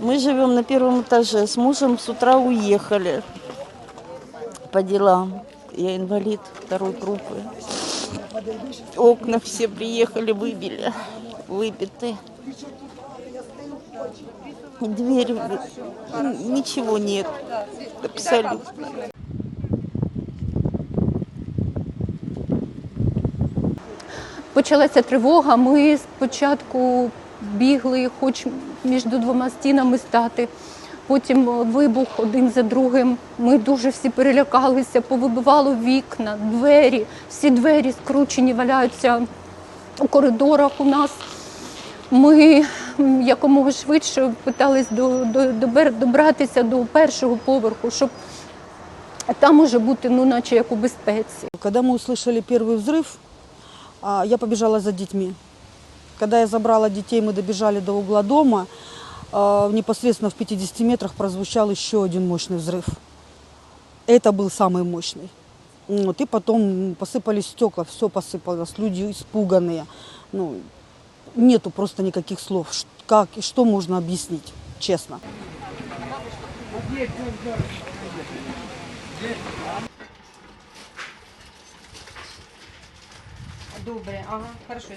Мы живем на первом этаже. С мужем с утра уехали по делам. Я инвалид второй группы. Окна все приехали, выбили, выбиты. Дверь, ничего нет, абсолютно. Почалася тривога. Ми спочатку бігли, хоч між двома стінами стати. Потім вибух один за другим. Ми дуже всі перелякалися, повибивало вікна, двері. Всі двері скручені, валяються у коридорах у нас. Ми м, якомога швидше питались до, до, добер- добратися до першого поверху, щоб там може бути, ну, наче як у безпеці. Когда мы услышали первый взрыв, а, я побежала за детьми. Когда я забрала детей, мы добежали до угла дома, а, непосредственно в 50 метрах прозвучал еще один мощный взрыв. Это был самый мощный. Вот, и потом посыпались стекла, все посыпалось, люди испуганные. Ну, нету просто никаких слов, как и что можно объяснить, честно. Добре, ага, хорошо,